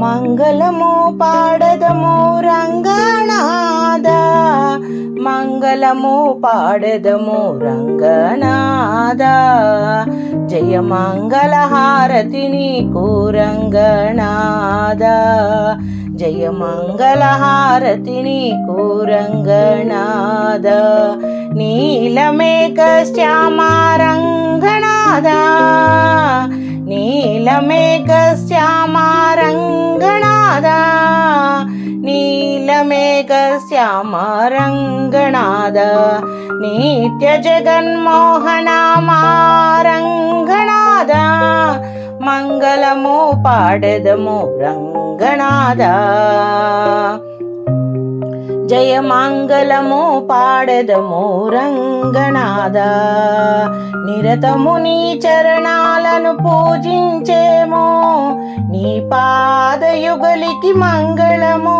మంగళము పాడదము రంగనాద మంగళము పాడదము రంగనాద జయ మంగళ హారతి నీకు రంగనాద జయ మంగళ హారతి నీకు రంగనాద శ్యామారంగనాద నీలమేక శ్యామారంగ నీలమేఘ శ్యామ రంగనాద నీలమేఘ శ్యామ రంగనాద నిత్య జగన్మోహన రంగనాద మంగళము పాడెదము రంగనాద జయ మంగళము పాడెదము రంగనాద నిరతము నీ చరణాలను పూజించేమో నీ యుగలికి మంగళము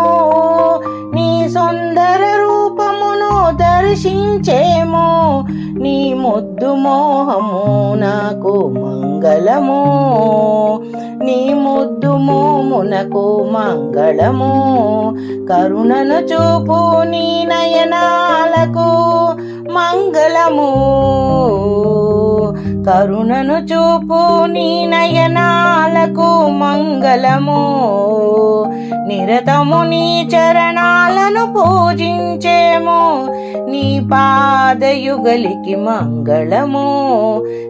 నీ సుందర రూపమును దర్శించేమో నీ ముద్దు మోహము నాకు మంగళము నీ ముద్దు మోమునకు మంగళము. కరుణను చూపు నీ నయనాలకు మంగళము. కరుణను చూపు నీ నయనాలకు మంగళము. నిరతము నీ చరణాలను పూజించేము. నీ పాదయుగలికి మంగళము.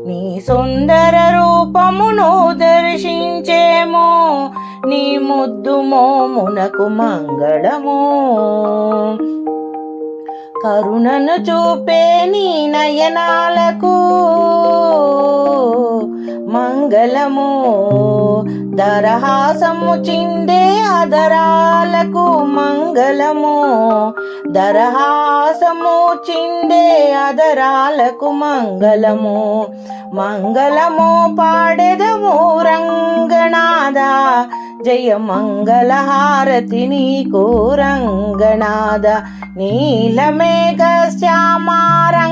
నీ సుందర రూపమును దర్శించేము. నీ ముద్దు మోమునకు మంగళము. కరుణను చూపే నీ నయనాలకు మంగళము దరహాసము చిందే అదరాలకు మంగళము దరహాసము చిందే అదరాలకు మంగళము. మంగళము పాడెదము రంగనాదా జయ మంగళహారతి నీకు రంగనాద నీలమేఘ శ్యామారంగనాద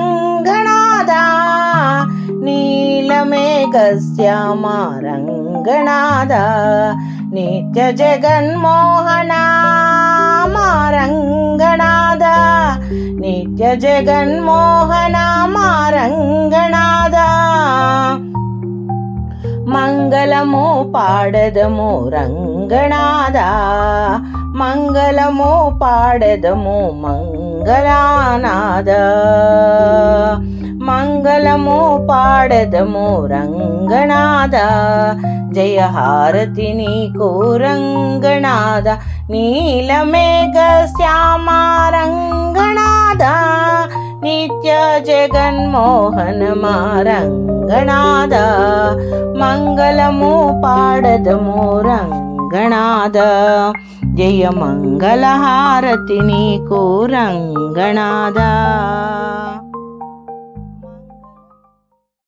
నీలమేఘ శ్యామారంగనాద నిత్య జగన్మోహన మారంగనాద నిత్య జగన్మోహన మారంగనాదా మంగళము పాడదము రంగనాద మంగళము పాడదము మంగళనాద. మంగళము పాడదము రంగనాద జయ హారతి నీకు రంగనాద నీలమేఘ శ్యామ రంగనాద నిత్య జగన్మోహన మా రంగ రంగనాద మంగళము పాడదము రంగనాద జయ మంగళ హారతి నీకు రంగనాద